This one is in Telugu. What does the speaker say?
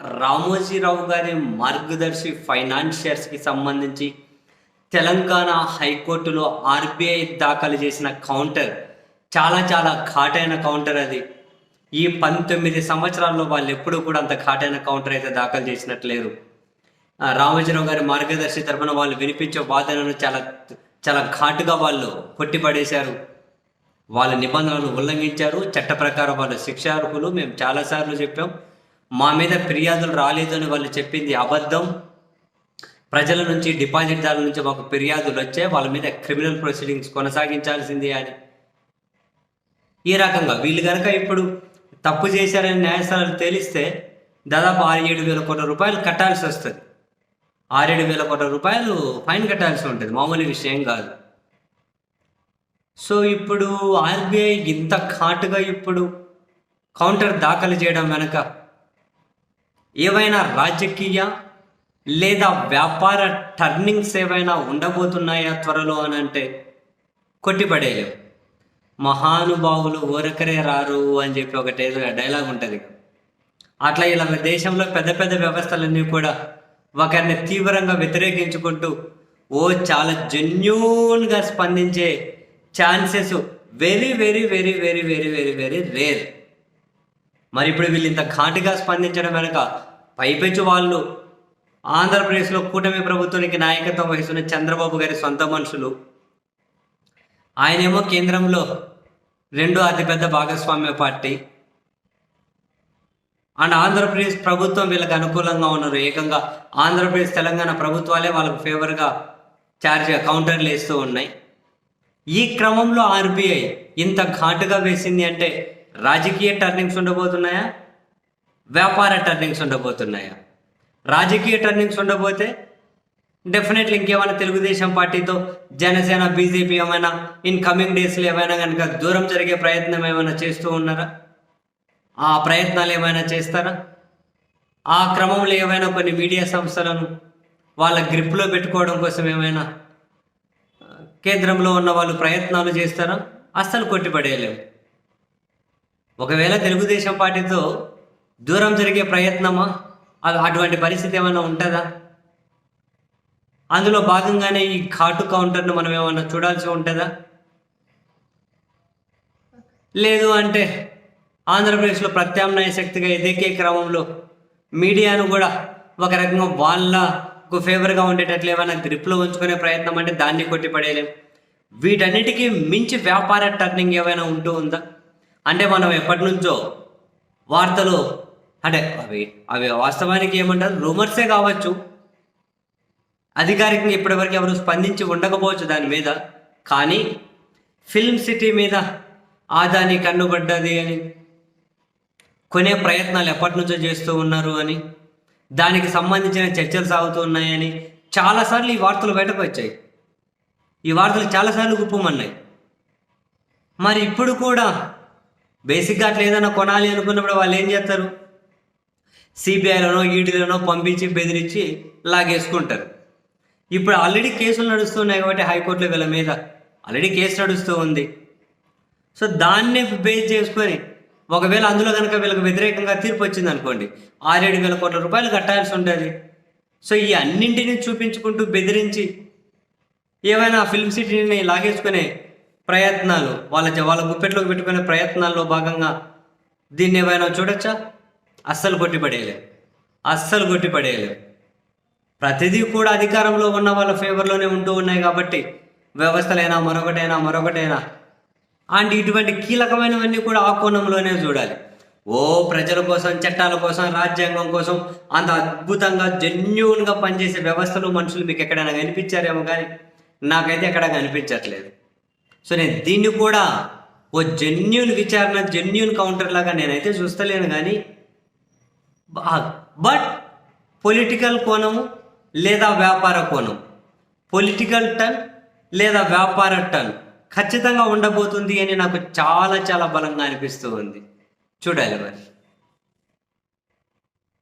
రామోజీరావు గారి మార్గదర్శి ఫైనాన్షియర్స్కి సంబంధించి తెలంగాణ హైకోర్టులో ఆర్బీఐ దాఖలు చేసిన కౌంటర్ చాలా చాలా ఘాటైన కౌంటర్ అది. ఈ పంతొమ్మిది సంవత్సరాల్లో వాళ్ళు ఎప్పుడూ కూడా అంత ఘాటైన కౌంటర్ అయితే దాఖలు చేసినట్లేరు రామోజీరావు గారి మార్గదర్శి తరఫున వాళ్ళు వినిపించే వాదనను చాలా చాలా ఘాటుగా వాళ్ళు కొట్టిపడేశారు. వాళ్ళ నిబంధనలు ఉల్లంఘించారు చట్ట ప్రకారం వాళ్ళు శిక్షార్హులు మేము చాలాసార్లు చెప్పాం. మా మీద ఫిర్యాదులు రాలేదని వాళ్ళు చెప్పింది అబద్ధం. ప్రజల నుంచి డిపాజిట్దారుల నుంచి మాకు ఫిర్యాదులు వచ్చే వాళ్ళ మీద క్రిమినల్ ప్రొసీడింగ్స్ కొనసాగించాల్సిందే అని. ఈ రకంగా వీళ్ళు కనుక ఇప్పుడు తప్పు చేశారని న్యాయస్థానాలు తేలిస్తే దాదాపు ఆరు ఏడు వేల కోట్ల రూపాయలు కట్టాల్సి వస్తుంది. ఆరేడు వేల కోట్ల రూపాయలు ఫైన్ కట్టాల్సి ఉంటుంది. మామూలు విషయం కాదు. సో ఇప్పుడు ఆర్బీఐ ఇంత ఘాటుగా ఇప్పుడు కౌంటర్ దాఖలు చేయడం వెనక ఏవైనా రాజకీయ లేదా వ్యాపార టర్నింగ్స్ ఏవైనా ఉండబోతున్నాయా త్వరలో అని అంటే కొట్టిపడేయలేవు. మహానుభావులు ఊరకరే రారు అని చెప్పి ఒకటి ఏదో డైలాగ్ ఉంటుంది. అట్లా ఇలా దేశంలో పెద్ద పెద్ద వ్యవస్థలన్నీ కూడా ఒకరిని తీవ్రంగా వ్యతిరేకించుకుంటూ ఓ చాలా జెన్యూన్గా స్పందించే chances very very very very very very very rare. మరి ఇప్పుడు వీళ్ళు ఇంత ఘాటుగా స్పందించడం వెనుక పైపెచ్చు వాళ్ళు. ఆంధ్రప్రదేశ్లో కూటమి ప్రభుత్వానికి నాయకత్వం వహిస్తున్న చంద్రబాబు గారి సొంత మనుషులు. ఆయనేమో కేంద్రంలో రెండో అతిపెద్ద భాగస్వామ్య పార్టీ. అండ్ ఆంధ్రప్రదేశ్ ప్రభుత్వం వీళ్ళకి అనుకూలంగా ఉన్నారు. ఏకంగా ఆంధ్రప్రదేశ్ తెలంగాణ ప్రభుత్వాలే వాళ్ళకు ఫేవర్గా ఛార్జ్ కౌంటర్లు వేస్తూ ఉన్నాయి. ఈ క్రమంలో ఆర్బీఐ ఇంత ఘాటుగా వేసింది అంటే రాజకీయ టర్నింగ్స్ ఉండబోతున్నాయా? వ్యాపార టర్నింగ్స్ ఉండబోతున్నాయా? రాజకీయ టర్నింగ్స్ ఉండబోతే డెఫినెట్లీ ఇంకేమైనా తెలుగుదేశం పార్టీతో జనసేన బీజేపీ ఏమైనా ఇన్ కమింగ్ డేస్లో ఏమైనా కనుక దూరం జరిగే ప్రయత్నం ఏమైనా చేస్తూ ఉన్నారా? ఆ ప్రయత్నాలు ఏమైనా చేస్తారా? ఆ క్రమంలో ఏమైనా కొన్ని మీడియా సంస్థలను వాళ్ళ గ్రిప్లో పెట్టుకోవడం కోసం ఏమైనా కేంద్రంలో ఉన్న వాళ్ళు ప్రయత్నాలు చేస్తారా? అస్సలు కొట్టిపడేయలేము ఒకవేళ తెలుగుదేశం పార్టీతో దూరం జరిగే ప్రయత్నమా? అ- అటువంటి పరిస్థితి ఏమైనా ఉంటుందా? అందులో భాగంగానే ఈ ఘాటు కౌంటర్ను మనం ఏమైనా చూడాల్సి ఉంటుందా? లేదు అంటే ఆంధ్రప్రదేశ్లో ప్రత్యామ్నాయ శక్తిగా ఎదిగే క్రమంలో మీడియాను కూడా ఒక రకంగా వాళ్ళకు ఫేవర్గా ఉండేటట్లు ఏమైనా గ్రిప్లో ఉంచుకునే ప్రయత్నం అంటే దాన్ని కొట్టి పడేయలేం వీటన్నిటికీ మించి వ్యాపార టర్నింగ్ ఏమైనా ఉంటూ ఉందా? అంటే మనం ఎప్పటి నుంచో వార్తలు అంటే అవి అవి వాస్తవానికి ఏమంటారు? రూమర్సే కావచ్చు. అధికారికంగా ఇప్పటివరకు ఎవరు స్పందించి ఉండకపోవచ్చు దాని మీద. కానీ ఫిల్మ్ సిటీ మీద ఆదాని కన్నుబడ్డది అని కొనే ప్రయత్నాలు ఎప్పటి నుంచో చేస్తూ ఉన్నారు అని దానికి సంబంధించిన చర్చలు సాగుతూ ఉన్నాయని చాలాసార్లు ఈ వార్తలు బయటకు వచ్చాయి. ఈ వార్తలు చాలాసార్లు గుప్పమన్నాయి. మరి ఇప్పుడు కూడా బేసిక్గా అట్లా ఏదైనా కొనాలి అనుకున్నప్పుడు వాళ్ళు ఏం చేస్తారు? సిబిఐలోనో ఈడీలోనో పంపించి బెదిరించి లాగేసుకుంటారు. ఇప్పుడు ఆల్రెడీ కేసులు నడుస్తున్నాయి కాబట్టి హైకోర్టులో వీళ్ళ మీద. ఆల్రెడీ కేసు నడుస్తూ ఉంది. సో దాన్నే బేస్ చేసుకొని ఒకవేళ అందులో కనుక వీళ్ళకి వ్యతిరేకంగా తీర్పు వచ్చింది అనుకోండి ఆరేడు వేల కోట్ల రూపాయలు కట్టాల్సి ఉంటుంది. సో ఈ అన్నింటినీ చూపించుకుంటూ బెదిరించి ఏమైనా ఫిల్మ్ సిటీని లాగేసుకునే ప్రయత్నాలు వాళ్ళ వాళ్ళ గుప్పెట్లోకి పెట్టుకునే ప్రయత్నాల్లో భాగంగా దీన్ని ఏమైనా చూడొచ్చా? అస్సలు కొట్టిపడేయలేం. అస్సలు కొట్టిపడేయలేం. ప్రతిదీ కూడా అధికారంలో ఉన్న వాళ్ళ ఫేవర్లోనే ఉంటూ ఉన్నాయి కాబట్టి వ్యవస్థలైనా మరొకటైనా మరొకటైనా. అండ్ ఇటువంటి కీలకమైనవన్నీ కూడా ఆ కోణంలోనే చూడాలి. ఓ ప్రజల కోసం చట్టాల కోసం రాజ్యాంగం కోసం అంత అద్భుతంగా జెన్యున్గా పనిచేసే వ్యవస్థలు మనుషులు మీకు ఎక్కడైనా కనిపించారేమో కానీ నాకైతే ఎక్కడ కనిపించట్లేదు. సో నేను దీన్ని కూడా ఓ జెన్యున్ విచారణ జెన్యున్ కౌంటర్ లాగా నేనైతే చూస్తలేను కానీ బట్ పొలిటికల్ కోణము లేదా వ్యాపార కోణం పొలిటికల్ టర్న్ లేదా వ్యాపార టర్న్ ఖచ్చితంగా ఉండబోతుంది అని నాకు చాలా చాలా బలంగా అనిపిస్తూ ఉంది. చూడాలి మరి.